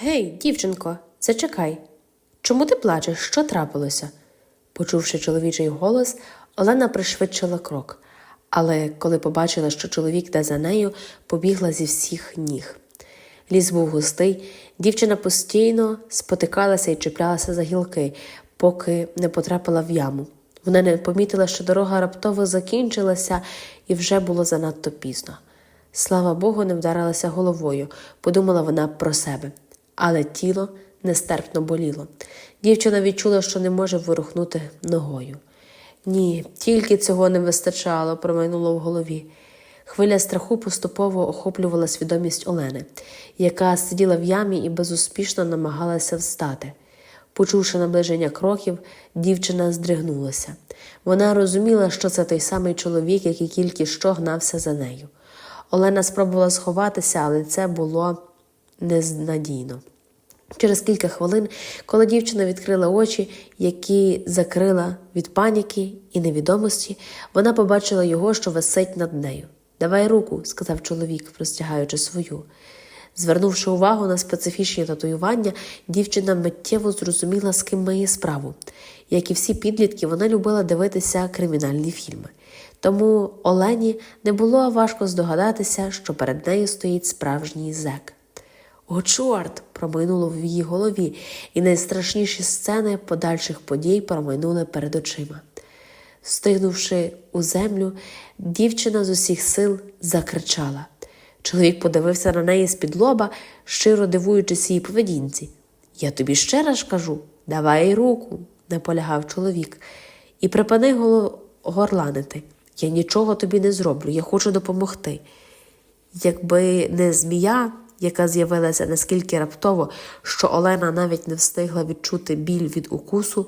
Гей, дівчинко, зачекай. Чому ти плачеш? Що трапилося? Почувши чоловічий голос, Олена пришвидшила крок, але коли побачила, що чоловік йде за нею, побігла зі всіх ніг. Ліс був густий, дівчина постійно спотикалася і чіплялася за гілки, поки не потрапила в яму. Вона не помітила, що дорога раптово закінчилася і вже було занадто пізно. Слава Богу, не вдарилася головою, подумала вона про себе, але тіло нестерпно боліло. Дівчина відчула, що не може вирухнути ногою. Ні, тільки цього не вистачало, промайнуло в голові. Хвиля страху поступово охоплювала свідомість Олени, яка сиділа в ямі і безуспішно намагалася встати. Почувши наближення кроків, дівчина здригнулася. Вона розуміла, що це той самий чоловік, який тільки що гнався за нею. Олена спробувала сховатися, але це було незнадійно. Через кілька хвилин, коли дівчина відкрила очі, які закрила від паніки і невідомості, вона побачила його, що висить над нею. Давай руку, сказав чоловік, простягаючи свою. Звернувши увагу на специфічні татуювання, дівчина миттєво зрозуміла, з ким має справу. Як і всі підлітки, вона любила дивитися кримінальні фільми. Тому Олені не було важко здогадатися, що перед нею стоїть справжній зек. О, чорт! промайнуло в її голові, і найстрашніші сцени подальших подій промайнули перед очима. Стигнувши у землю, дівчина з усіх сил закричала. Чоловік подивився на неї з-під лоба, щиро дивуючись її поведінці. Я тобі ще раз кажу, давай руку, наполягав чоловік, і припини горланити. Я нічого тобі не зроблю, я хочу допомогти. Якби не змія, яка з'явилася наскільки раптово, що Олена навіть не встигла відчути біль від укусу,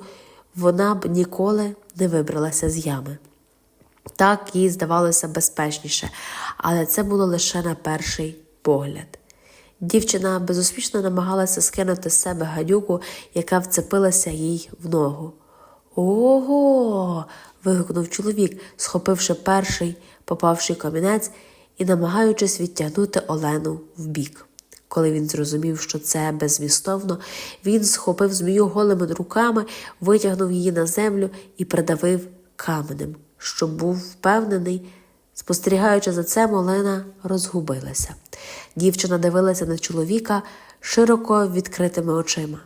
вона б ніколи не вибралася з ями. Так їй здавалося безпечніше, але це було лише на перший погляд. Дівчина безуспішно намагалася скинути з себе гадюку, яка вцепилася їй в ногу. Ого. вигукнув чоловік, схопивши перший попавший камінець і намагаючись відтягнути Олену вбік. Коли він зрозумів, що це безвістовно, він схопив змію голими руками, витягнув її на землю і придавив каменем, щоб був впевнений. Спостерігаючи за це, Олена розгубилася. Дівчина дивилася на чоловіка широко відкритими очима.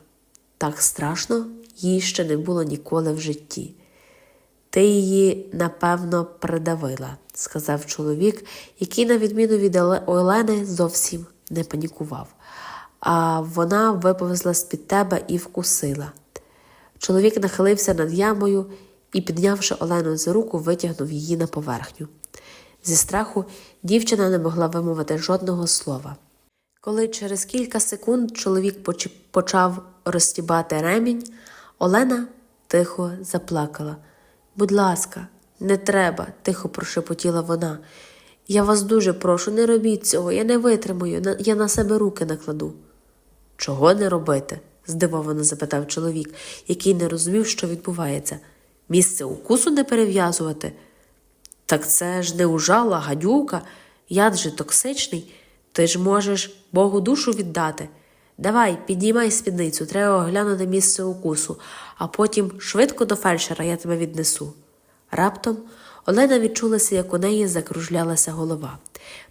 Так страшно їй ще не було ніколи в житті. Ти її, напевно, придавила, сказав чоловік, який, на відміну від Олени, зовсім не панікував. А вона виповзла з-під тебе і вкусила. Чоловік нахилився над ямою і, піднявши Олену за руку, витягнув її на поверхню. Зі страху дівчина не могла вимовити жодного слова. Коли через кілька секунд чоловік почав розтібати ремінь, Олена тихо заплакала. Будь ласка, не треба, тихо прошепотіла вона. Я вас дуже прошу, не робіть цього, я не витримаю, на- я на себе руки накладу. Чого не робити? здивовано запитав чоловік, який не розумів, що відбувається. Місце укусу не перев'язувати. Так це ж не ужала, гадюка, яд же токсичний. Ти ж можеш Богу душу віддати. Давай, піднімай спідницю, треба оглянути місце укусу, а потім швидко до фельдшера я тебе віднесу. Раптом Олена відчулася, як у неї закружлялася голова.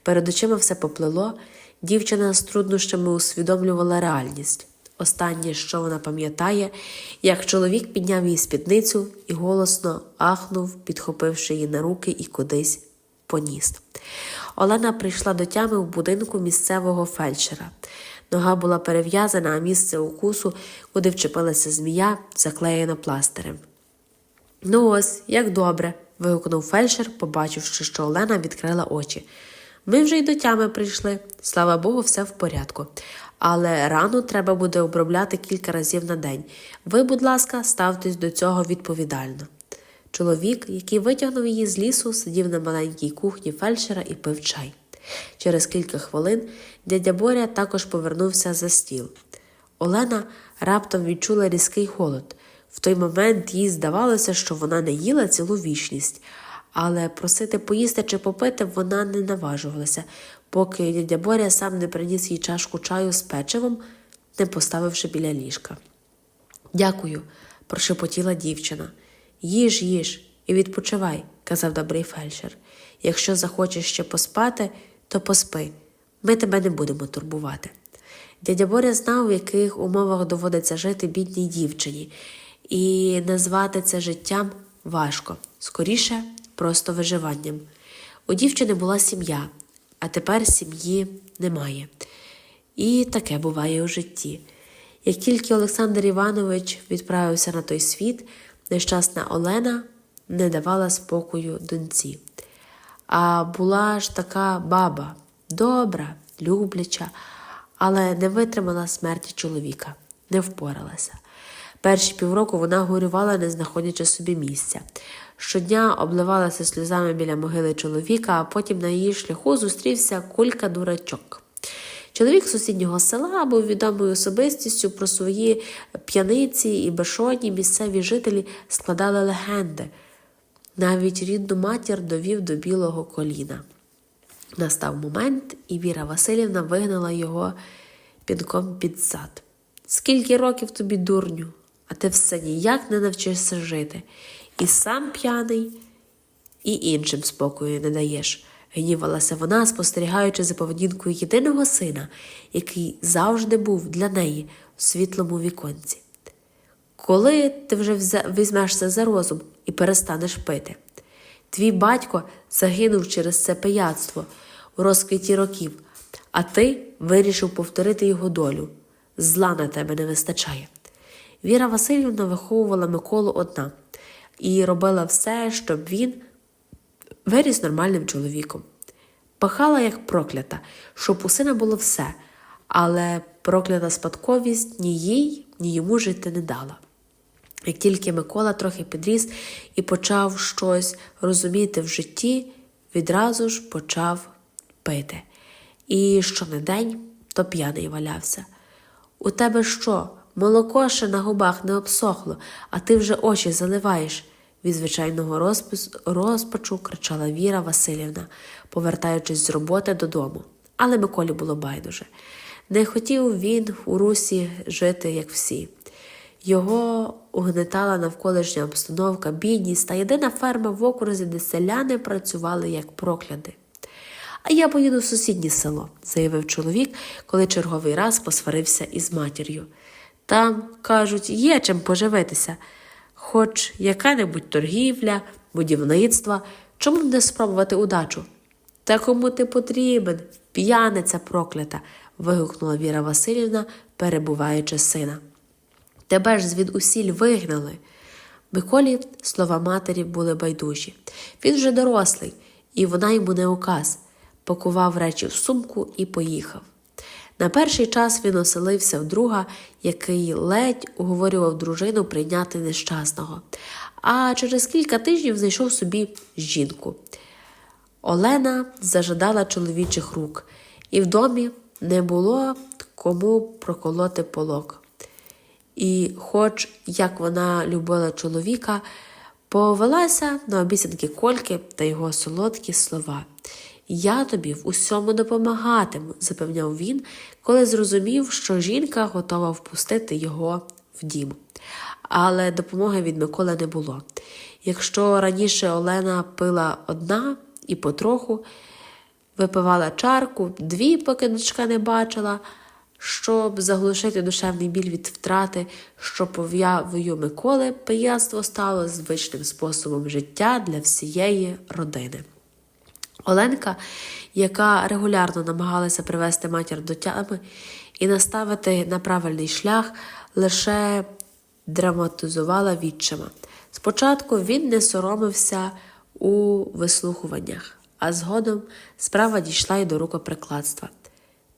Перед очима все поплило, дівчина з труднощами усвідомлювала реальність. Останнє, що вона пам'ятає, як чоловік підняв її спідницю і голосно ахнув, підхопивши її на руки і кудись поніс. Олена прийшла до тями в будинку місцевого фельдшера. Нога була перев'язана, а місце укусу, куди вчепилася змія, заклеєно пластирем. Ну ось, як добре. вигукнув фельдшер, побачивши, що Олена відкрила очі. Ми вже й до тями прийшли. Слава Богу, все в порядку. Але рану треба буде обробляти кілька разів на день. Ви, будь ласка, ставтесь до цього відповідально. Чоловік, який витягнув її з лісу, сидів на маленькій кухні фельдшера і пив чай. Через кілька хвилин дядя Боря також повернувся за стіл. Олена раптом відчула різкий холод. В той момент їй здавалося, що вона не їла цілу вічність, але просити поїсти чи попити вона не наважувалася, поки дядя Боря сам не приніс їй чашку чаю з печивом, не поставивши біля ліжка. Дякую, прошепотіла дівчина. Їж, їж і відпочивай, казав добрий фельдшер. Якщо захочеш ще поспати, то поспи. Ми тебе не будемо турбувати. Дядя Боря знав, в яких умовах доводиться жити бідній дівчині, і назвати це життям важко, скоріше, просто виживанням. У дівчини була сім'я, а тепер сім'ї немає. І таке буває у житті. Як тільки Олександр Іванович відправився на той світ, нещасна Олена не давала спокою доньці. А була ж така баба, добра, любляча, але не витримала смерті чоловіка, не впоралася. Перші півроку вона горювала, не знаходячи собі місця. Щодня обливалася сльозами біля могили чоловіка, а потім на її шляху зустрівся кулька дурачок. Чоловік сусіднього села був відомою особистістю про свої п'яниці і бешоні місцеві жителі складали легенди. Навіть рідну матір довів до білого коліна. Настав момент, і Віра Васильівна вигнала його пінком під зад. Скільки років тобі, дурню, а ти все ніяк не навчишся жити. І сам п'яний, і іншим спокою не даєш, гнівалася вона, спостерігаючи за поведінкою єдиного сина, який завжди був для неї у світлому віконці. Коли ти вже візьмешся за розум і перестанеш пити? Твій батько загинув через це пияцтво у розквіті років, а ти вирішив повторити його долю. Зла на тебе не вистачає. Віра Васильівна виховувала Миколу одна і робила все, щоб він виріс нормальним чоловіком. Пахала як проклята, щоб у сина було все, але проклята спадковість ні їй, ні йому жити не дала. Як тільки Микола трохи підріс і почав щось розуміти в житті, відразу ж почав пити. І щонедень то п'яний валявся. У тебе що? Молоко ще на губах не обсохло, а ти вже очі заливаєш. Від звичайного розпис, розпачу кричала Віра Васильівна, повертаючись з роботи додому. Але Миколі було байдуже. Не хотів він у русі жити, як всі. Його угнетала навколишня обстановка, бідність та єдина ферма в окрузі, де селяни працювали як прокляди. А я поїду в сусіднє село, заявив чоловік, коли черговий раз посварився із матір'ю. Там, кажуть, є чим поживитися, хоч яка-небудь торгівля, будівництво, чому б не спробувати удачу? Та кому ти потрібен, п'яниця проклята, вигукнула Віра Васильівна, перебуваючи сина. Тебе ж звідусіль вигнали. Миколі слова матері були байдужі. Він вже дорослий, і вона йому не указ. Пакував речі в сумку і поїхав. На перший час він оселився в друга, який ледь уговорював дружину прийняти нещасного, а через кілька тижнів знайшов собі жінку. Олена зажадала чоловічих рук, і в домі не було кому проколоти полок. І, хоч як вона любила чоловіка, повелася на обіцянки Кольки та його солодкі слова. Я тобі в усьому допомагатиму, запевняв він, коли зрозумів, що жінка готова впустити його в дім. Але допомоги від Миколи не було. Якщо раніше Олена пила одна і потроху, випивала чарку, дві, поки дочка не бачила, щоб заглушити душевний біль від втрати, що пов'явою Миколи пияцтво стало звичним способом життя для всієї родини. Оленка, яка регулярно намагалася привести матір до тями і наставити на правильний шлях, лише драматизувала відчима. Спочатку він не соромився у вислухуваннях, а згодом справа дійшла й до рукоприкладства.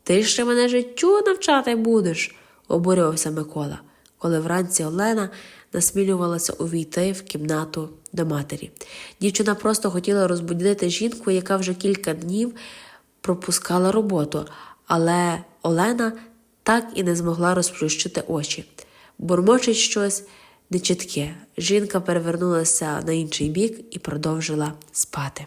Ти ще мене життю навчати будеш, обурювався Микола, коли вранці Олена насмілювалася увійти в кімнату до матері. Дівчина просто хотіла розбудити жінку, яка вже кілька днів пропускала роботу, але Олена так і не змогла розплющити очі. Бурмочить щось нечітке. Жінка перевернулася на інший бік і продовжила спати.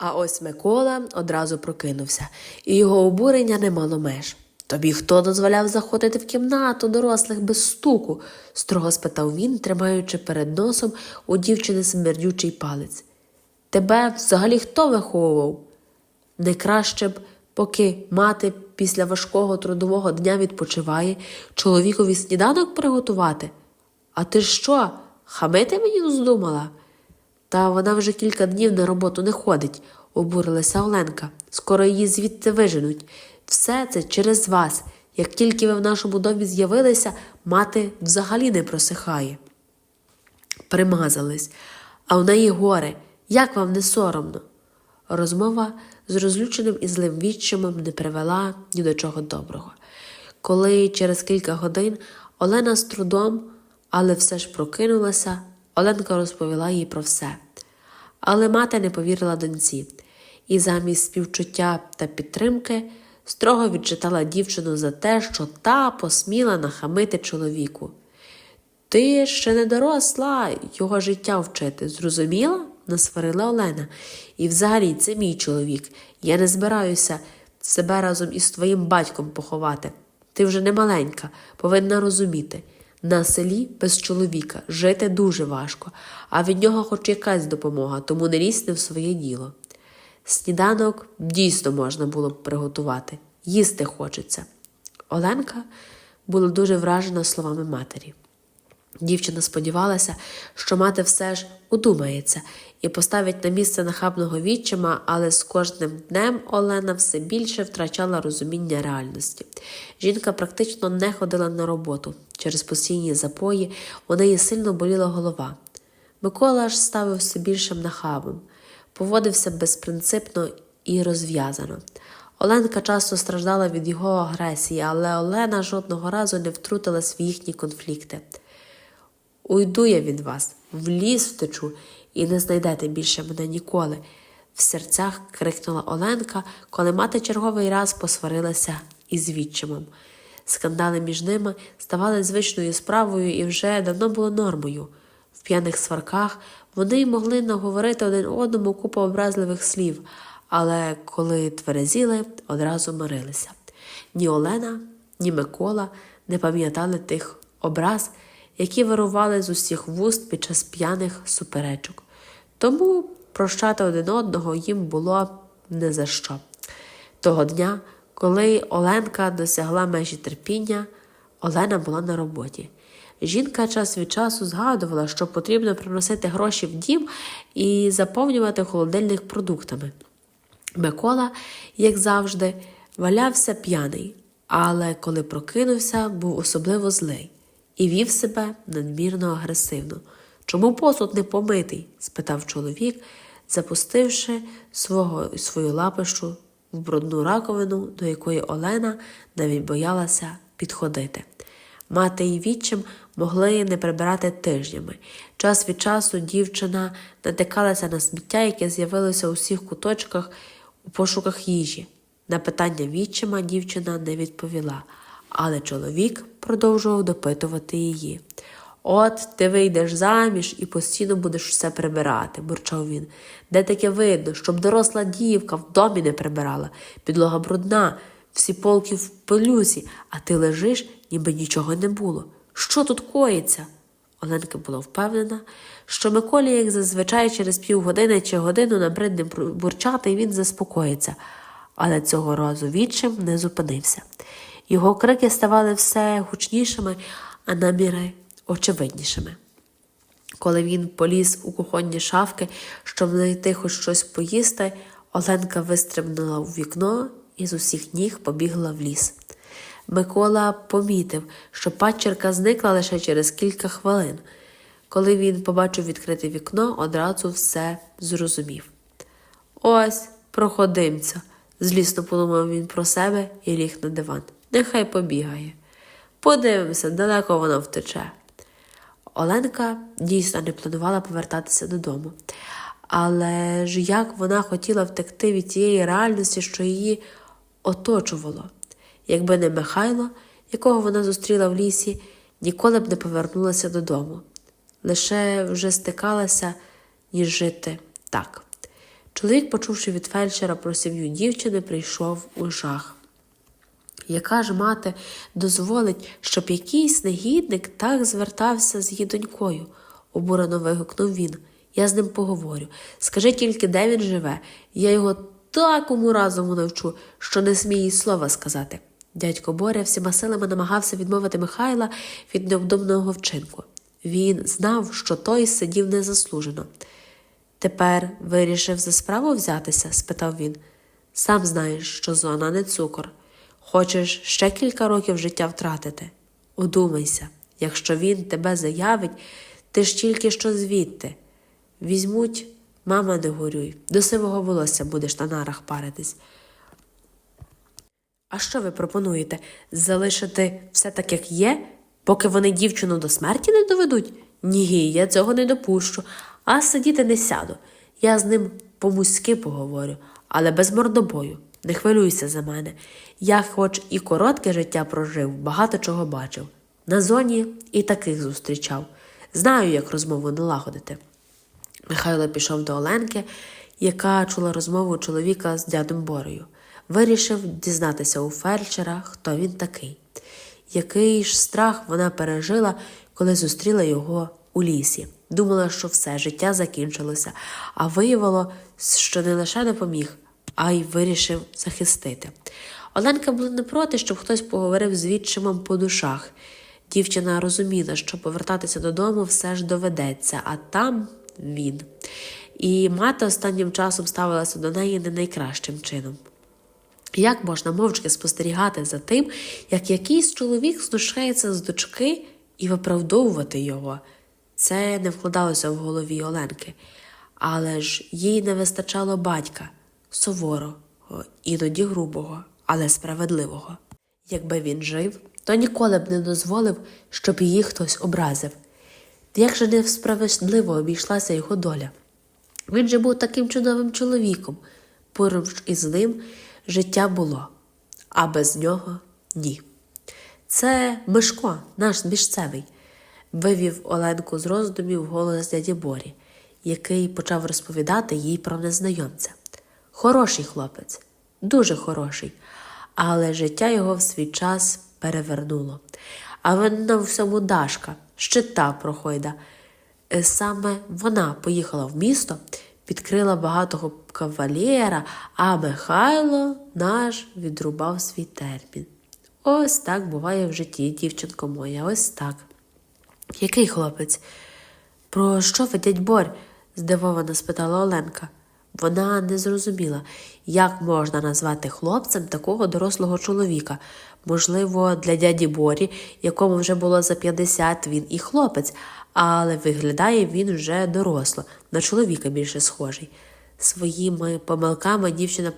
А ось Микола одразу прокинувся, і його обурення не мало меж. Тобі хто дозволяв заходити в кімнату дорослих без стуку? строго спитав він, тримаючи перед носом у дівчини смердючий палець. Тебе взагалі хто виховував? Не краще б, поки мати після важкого трудового дня відпочиває, чоловікові сніданок приготувати? А ти що, хамити мені здумала? Та вона вже кілька днів на роботу не ходить, обурилася Оленка. Скоро її звідти виженуть. Все це через вас. Як тільки ви в нашому домі з'явилися, мати взагалі не просихає. Примазались, а в неї горе. Як вам не соромно? Розмова з розлюченим і злим відчимом не привела ні до чого доброго. Коли через кілька годин Олена з трудом, але все ж прокинулася, Оленка розповіла їй про все. Але мати не повірила доньці, і замість співчуття та підтримки строго відчитала дівчину за те, що та посміла нахамити чоловіку. Ти ще не доросла його життя вчити, зрозуміла? насварила Олена. І взагалі це мій чоловік. Я не збираюся себе разом із твоїм батьком поховати. Ти вже не маленька, повинна розуміти. На селі без чоловіка жити дуже важко, а від нього хоч якась допомога, тому не лізь не в своє діло. Сніданок дійсно можна було б приготувати, їсти хочеться. Оленка була дуже вражена словами матері. Дівчина сподівалася, що мати все ж удумається і поставить на місце нахабного відчима, але з кожним днем Олена все більше втрачала розуміння реальності. Жінка практично не ходила на роботу. Через постійні запої у неї сильно боліла голова. Микола аж ставив все більшим нахабом, поводився безпринципно і розв'язано. Оленка часто страждала від його агресії, але Олена жодного разу не втрутилась в їхні конфлікти. Уйду я від вас, в ліс втечу, і не знайдете більше мене ніколи. В серцях крикнула Оленка, коли мати черговий раз посварилася із відчимом. Скандали між ними ставали звичною справою і вже давно було нормою. В п'яних сварках вони могли наговорити один одному купу образливих слів, але коли тверезіли, одразу мирилися. Ні Олена, ні Микола не пам'ятали тих образ, які вирували з усіх вуст під час п'яних суперечок. Тому прощати один одного їм було не за що. Того дня, коли Оленка досягла межі терпіння, Олена була на роботі. Жінка час від часу згадувала, що потрібно приносити гроші в дім і заповнювати холодильник продуктами. Микола, як завжди, валявся п'яний, але коли прокинувся, був особливо злий і вів себе надмірно агресивно. Чому посуд не помитий? спитав чоловік, запустивши свого, свою лапищу в брудну раковину, до якої Олена навіть боялася підходити. Мати і відчим могли не прибирати тижнями. Час від часу дівчина натикалася на сміття, яке з'явилося у всіх куточках у пошуках їжі. На питання відчима дівчина не відповіла, але чоловік продовжував допитувати її. От ти вийдеш заміж і постійно будеш все прибирати, бурчав він. Де таке видно, щоб доросла дівка в домі не прибирала, підлога брудна, всі полки в пилюсі, а ти лежиш, ніби нічого не було. Що тут коїться? Оленка була впевнена, що Миколі, як зазвичай, через півгодини чи годину набридне бурчати, і він заспокоїться. Але цього разу відчим не зупинився. Його крики ставали все гучнішими, а наміри очевиднішими. Коли він поліз у кухонні шафки, щоб знайти хоч щось поїсти, Оленка вистрибнула у вікно і з усіх ніг побігла в ліс. Микола помітив, що падчерка зникла лише через кілька хвилин. Коли він побачив відкрите вікно, одразу все зрозумів. Ось, проходимця, злісно подумав він про себе і ліг на диван. Нехай побігає. Подивимося, далеко вона втече. Оленка дійсно не планувала повертатися додому. Але ж як вона хотіла втекти від тієї реальності, що її оточувало. Якби не Михайло, якого вона зустріла в лісі, ніколи б не повернулася додому. Лише вже стикалася, ніж жити так. Чоловік, почувши від фельдшера про сім'ю дівчини, прийшов у жах. Яка ж мати дозволить, щоб якийсь негідник так звертався з її донькою? обурено вигукнув він. Я з ним поговорю. Скажи тільки, де він живе. Я його такому разуму навчу, що не сміє й слова сказати. Дядько Боря всіма силами намагався відмовити Михайла від невдомного вчинку. Він знав, що той сидів незаслужено. Тепер вирішив за справу взятися? спитав він. Сам знаєш, що зона не цукор. Хочеш ще кілька років життя втратити? Удумайся, якщо він тебе заявить, ти ж тільки що звідти. Візьмуть, мама, не горюй, до сивого волосся будеш на нарах паритись. А що ви пропонуєте? Залишити все так, як є, поки вони дівчину до смерті не доведуть? Ні, я цього не допущу, а сидіти не сяду. Я з ним по-муськи поговорю, але без мордобою. Не хвилюйся за мене. Я, хоч і коротке життя прожив, багато чого бачив. На зоні і таких зустрічав. Знаю, як розмову налагодити. Михайло пішов до Оленки, яка чула розмову чоловіка з дядом Борею. Вирішив дізнатися у фельдшера, хто він такий. Який ж страх вона пережила, коли зустріла його у лісі. Думала, що все життя закінчилося, а виявило, що не лише допоміг, а й вирішив захистити. Оленка була не проти, щоб хтось поговорив з відчимом по душах. Дівчина розуміла, що повертатися додому все ж доведеться, а там він. І мати останнім часом ставилася до неї не найкращим чином. Як можна мовчки спостерігати за тим, як якийсь чоловік знущається з дочки і виправдовувати його? Це не вкладалося в голові Оленки, але ж їй не вистачало батька суворого, іноді грубого, але справедливого. Якби він жив, то ніколи б не дозволив, щоб її хтось образив. Як же несправедливо обійшлася його доля? Він же був таким чудовим чоловіком, поруч із ним життя було, а без нього ні. Це Мишко, наш місцевий, вивів Оленку з роздумів голос дяді Борі, який почав розповідати їй про незнайомця. Хороший хлопець, дуже хороший, але життя його в свій час перевернуло. А винна в всьому Дашка, щита прохойда. Е, Саме вона поїхала в місто, підкрила багатого кавалєра, а Михайло наш відрубав свій термін. Ось так буває в житті, дівчинко моя, ось так. Який хлопець? Про що ви, дядь Борь? здивовано спитала Оленка. Вона не зрозуміла, як можна назвати хлопцем такого дорослого чоловіка. Можливо, для дяді Борі, якому вже було за 50, він і хлопець, але виглядає він вже доросло, на чоловіка більше схожий. Своїми помилками дівчина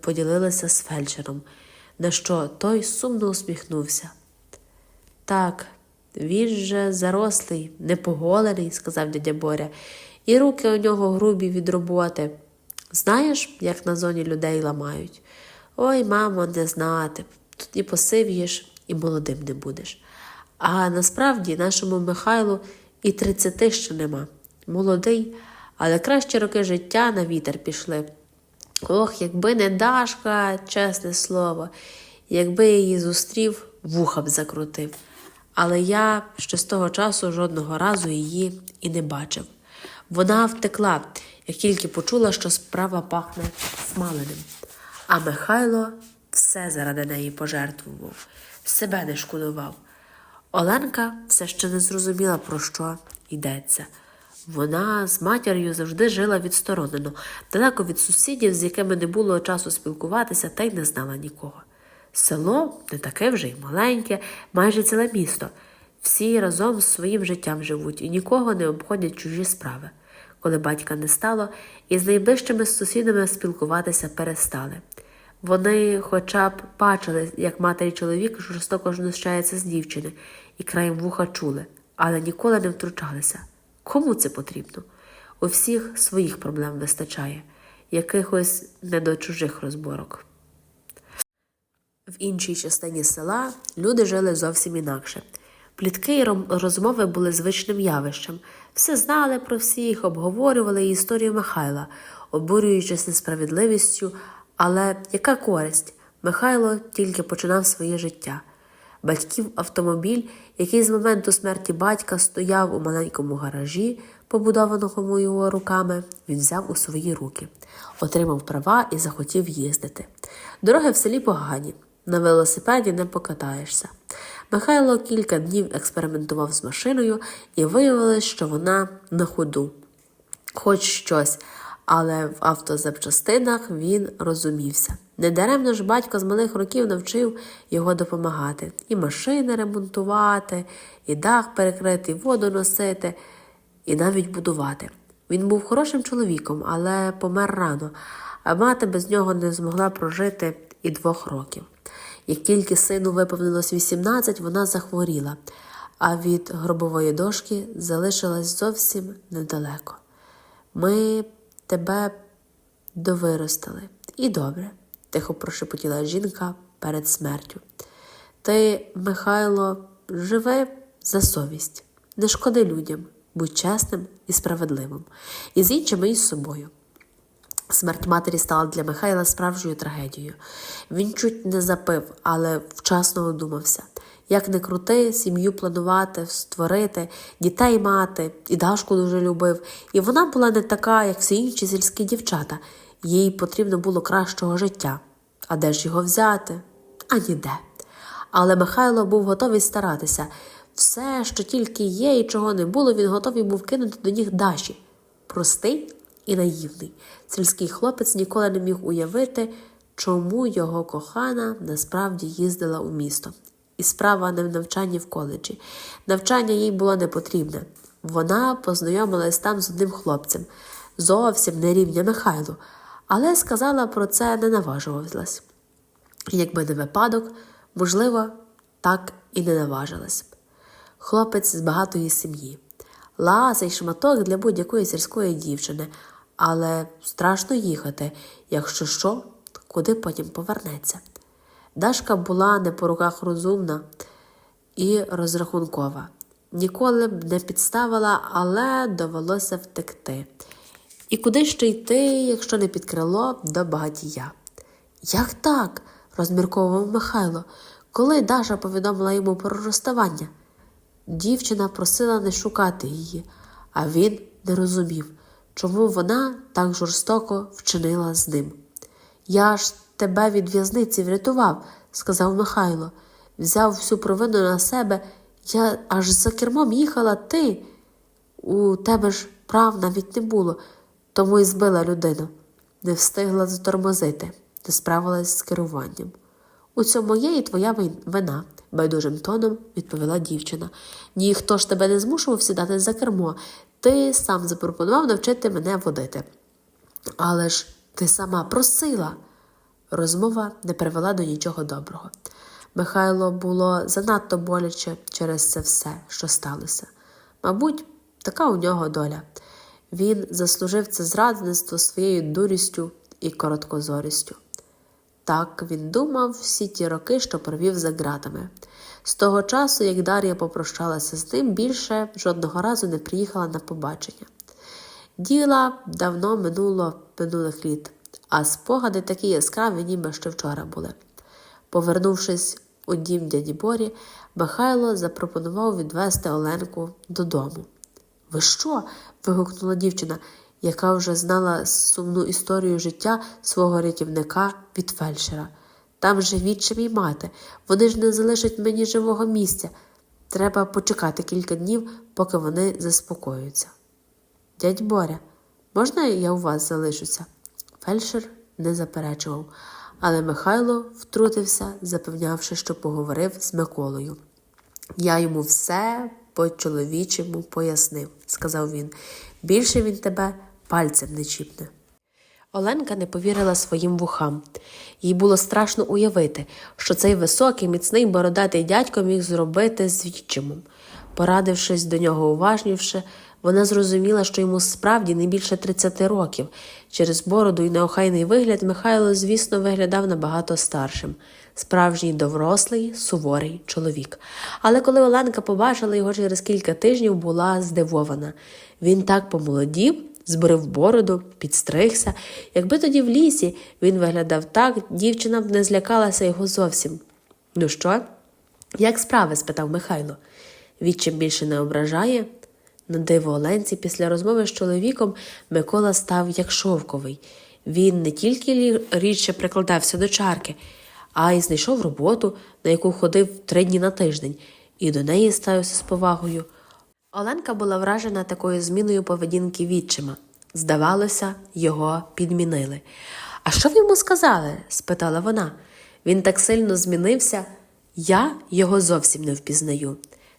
поділилася з фельдшером, на що той сумно усміхнувся. Так, він же зарослий, непоголений, сказав дядя Боря, і руки у нього грубі від роботи. Знаєш, як на зоні людей ламають? Ой, мамо, не знати. Тут і посивієш, і молодим не будеш. А насправді нашому Михайлу і тридцяти ще нема. Молодий, але кращі роки життя на вітер пішли. Ох, якби не Дашка, чесне слово, якби її зустрів, вуха б закрутив. Але я ще з того часу жодного разу її і не бачив. Вона втекла, як тільки почула, що справа пахне смаленим. А Михайло все заради неї пожертвував, себе не шкодував. Оленка все ще не зрозуміла, про що йдеться. Вона з матір'ю завжди жила відсторонено, далеко від сусідів, з якими не було часу спілкуватися, та й не знала нікого. Село не таке вже й маленьке, майже ціле місто. Всі разом з своїм життям живуть і нікого не обходять чужі справи. Коли батька не стало, із найближчими сусідами спілкуватися перестали. Вони хоча б бачили, як матері чоловік жорстоко знущається з дівчини, і краєм вуха чули, але ніколи не втручалися. Кому це потрібно? У всіх своїх проблем вистачає, якихось не до чужих розборок. В іншій частині села люди жили зовсім інакше. Плітки й розмови були звичним явищем. Все знали про всіх, обговорювали історію Михайла, обурюючись несправедливістю. Але яка користь? Михайло тільки починав своє життя. Батьків автомобіль, який з моменту смерті батька стояв у маленькому гаражі, побудованому його руками, він взяв у свої руки, отримав права і захотів їздити. Дороги в селі погані, на велосипеді не покатаєшся. Михайло кілька днів експериментував з машиною і виявилось, що вона на ходу. Хоч щось, але в автозапчастинах він розумівся. Недаремно ж батько з малих років навчив його допомагати і машини ремонтувати, і дах перекрити, і воду носити, і навіть будувати. Він був хорошим чоловіком, але помер рано, а мати без нього не змогла прожити і двох років. Як тільки сину виповнилось 18, вона захворіла, а від гробової дошки залишилась зовсім недалеко. Ми тебе довиростили. І добре, тихо прошепотіла жінка перед смертю. Ти, Михайло, живи за совість, не шкоди людям, будь чесним і справедливим, і з іншими і з собою. Смерть матері стала для Михайла справжньою трагедією. Він чуть не запив, але вчасно одумався. Як не крути, сім'ю планувати, створити, дітей мати, і Дашку дуже любив. І вона була не така, як всі інші сільські дівчата. Їй потрібно було кращого життя. А де ж його взяти? А ніде. Але Михайло був готовий старатися. Все, що тільки є і чого не було, він готовий був кинути до ніг Даші. Простий і наївний. Сільський хлопець ніколи не міг уявити, чому його кохана насправді їздила у місто. І справа не в навчанні в коледжі. Навчання їй було не потрібне. Вона познайомилась там з одним хлопцем, зовсім не рівня Михайлу, але сказала про це не наважувалась. Якби не випадок, можливо, так і не наважилась. Хлопець з багатої сім'ї. Ласий шматок для будь-якої сільської дівчини, але страшно їхати, якщо що, куди потім повернеться. Дашка була не по руках розумна і розрахункова. Ніколи б не підставила, але довелося втекти. І куди ще йти, якщо не під крило до багатія? Як так? розмірковував Михайло, коли Даша повідомила йому про розставання. Дівчина просила не шукати її, а він не розумів, чому вона так жорстоко вчинила з ним. Я ж тебе від в'язниці врятував, сказав Михайло. Взяв всю провину на себе. Я аж за кермом їхала ти. У тебе ж прав навіть не було, тому й збила людину. Не встигла затормозити, не справилась з керуванням. У цьому є і твоя вина, байдужим тоном відповіла дівчина. Ніхто ж тебе не змушував сідати за кермо. Ти сам запропонував навчити мене водити. Але ж ти сама просила. Розмова не привела до нічого доброго. Михайло було занадто боляче через це все, що сталося. Мабуть, така у нього доля. Він заслужив це зрадництво своєю дурістю і короткозорістю. Так він думав всі ті роки, що провів за ґратами. З того часу, як Дар'я попрощалася з ним, більше жодного разу не приїхала на побачення. Діла давно минуло минулих літ, а спогади такі яскраві, ніби ще вчора були. Повернувшись у дім дяді Борі, Михайло запропонував відвести Оленку додому. Ви що? вигукнула дівчина, яка вже знала сумну історію життя свого рятівника від фельдшера. Там же відчим і мати. Вони ж не залишать мені живого місця. Треба почекати кілька днів, поки вони заспокоюються. Дядь Боря, можна я у вас залишуся? Фельдшер не заперечував, але Михайло втрутився, запевнявши, що поговорив з Миколою. Я йому все по-чоловічому пояснив, сказав він. Більше він тебе пальцем не чіпне. Оленка не повірила своїм вухам. Їй було страшно уявити, що цей високий, міцний бородатий дядько міг зробити з. Порадившись до нього уважніше, вона зрозуміла, що йому справді не більше 30 років. Через бороду і неохайний вигляд Михайло, звісно, виглядав набагато старшим. Справжній дорослий, суворий чоловік. Але коли Оленка побачила його через кілька тижнів, була здивована. Він так помолодів збурив бороду, підстригся. Якби тоді в лісі він виглядав так, дівчина б не злякалася його зовсім. Ну що? Як справи? спитав Михайло. Відчим більше не ображає. На диво Оленці після розмови з чоловіком Микола став як шовковий. Він не тільки рідше прикладався до чарки, а й знайшов роботу, на яку ходив три дні на тиждень, і до неї ставився з повагою. Оленка була вражена такою зміною поведінки відчима. Здавалося, його підмінили. А що ви йому сказали? спитала вона. Він так сильно змінився, я його зовсім не впізнаю.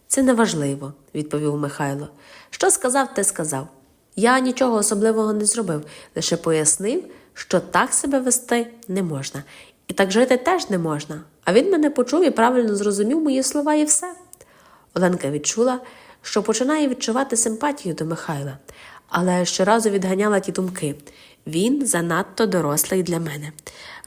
Це неважливо, відповів Михайло. Що сказав, те сказав. Я нічого особливого не зробив, лише пояснив, що так себе вести не можна. І так жити теж не можна. А він мене почув і правильно зрозумів мої слова і все. Оленка відчула, що починає відчувати симпатію до Михайла, але щоразу відганяла ті думки. Він занадто дорослий для мене,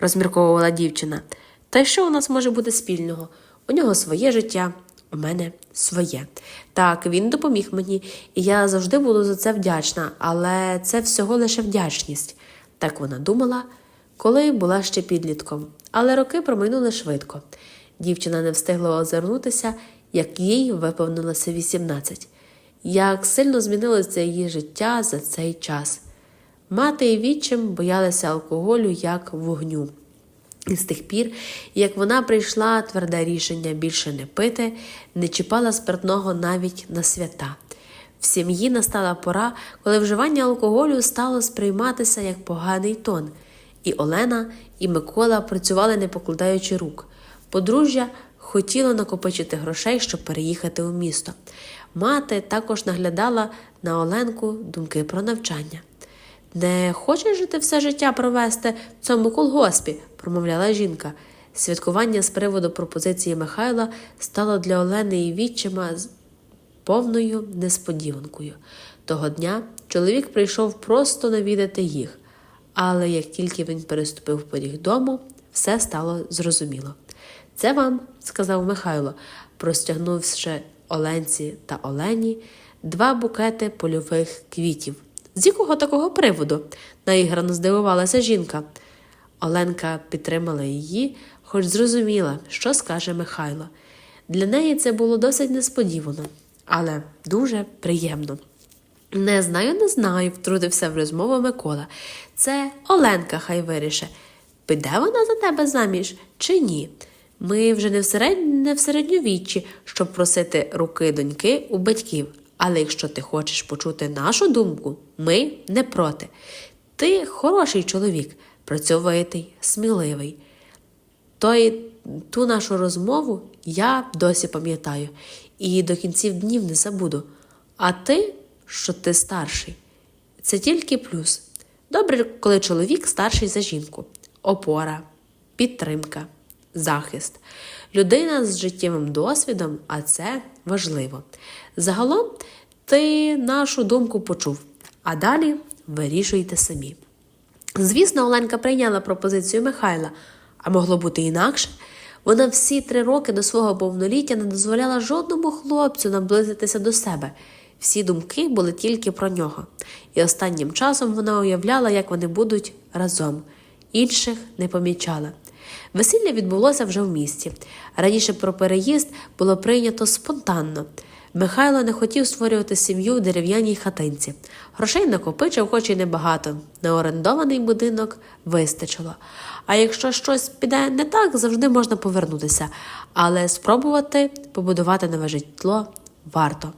розмірковувала дівчина. Та й що у нас може бути спільного? У нього своє життя, у мене своє. Так, він допоміг мені, і я завжди буду за це вдячна, але це всього лише вдячність. Так вона думала, коли була ще підлітком. Але роки проминули швидко. Дівчина не встигла озирнутися, як їй виповнилося 18. Як сильно змінилося її життя за цей час. Мати і відчим боялися алкоголю як вогню. І з тих пір, як вона прийшла тверде рішення більше не пити, не чіпала спиртного навіть на свята. В сім'ї настала пора, коли вживання алкоголю стало сприйматися як поганий тон, і Олена, і Микола працювали не покладаючи рук. Подружжя хотіло накопичити грошей, щоб переїхати у місто. Мати також наглядала на Оленку думки про навчання. Не хочеш жити все життя провести в цьому колгоспі, промовляла жінка. Святкування з приводу пропозиції Михайла стало для Олени і відчима повною несподіванкою. Того дня чоловік прийшов просто навідати їх, але як тільки він переступив поріг дому, все стало зрозуміло. Це вам, сказав Михайло, простягнувши Оленці та Олені два букети польових квітів. З якого такого приводу? наіграно здивувалася жінка. Оленка підтримала її, хоч зрозуміла, що скаже Михайло. Для неї це було досить несподівано, але дуже приємно. Не знаю, не знаю, втрутився в розмову Микола. Це Оленка хай виріше. Піде вона за тебе заміж чи ні? Ми вже не в, серед... не в середньовіччі, щоб просити руки доньки у батьків. Але якщо ти хочеш почути нашу думку, ми не проти. Ти хороший чоловік, працьовитий, сміливий. Той, ту нашу розмову я досі пам'ятаю і до кінців днів не забуду. А ти, що ти старший, це тільки плюс. Добре, коли чоловік старший за жінку, опора, підтримка, захист, людина з життєвим досвідом, а це важливо. Загалом ти нашу думку почув, а далі вирішуйте самі. Звісно, Оленка прийняла пропозицію Михайла, а могло бути інакше. Вона всі три роки до свого повноліття не дозволяла жодному хлопцю наблизитися до себе. Всі думки були тільки про нього. І останнім часом вона уявляла, як вони будуть разом. Інших не помічала. Весілля відбулося вже в місті. Раніше про переїзд було прийнято спонтанно. Михайло не хотів створювати сім'ю в дерев'яній хатинці. Грошей накопичив, хоч і небагато. На орендований будинок вистачило. А якщо щось піде не так, завжди можна повернутися. Але спробувати побудувати нове житло варто.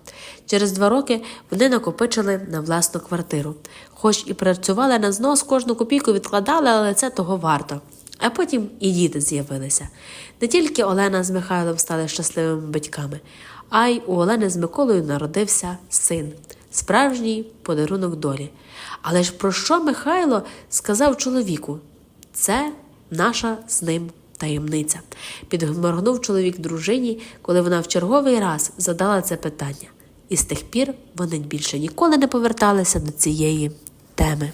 Через два роки вони накопичили на власну квартиру. Хоч і працювали на знос, кожну копійку відкладали, але це того варто. А потім і діти з'явилися. Не тільки Олена з Михайлом стали щасливими батьками, а й у Олени з Миколою народився син, справжній подарунок долі. Але ж про що Михайло сказав чоловіку? Це наша з ним таємниця. Підморгнув чоловік дружині, коли вона в черговий раз задала це питання. І з тих пір вони більше ніколи не поверталися до цієї теми.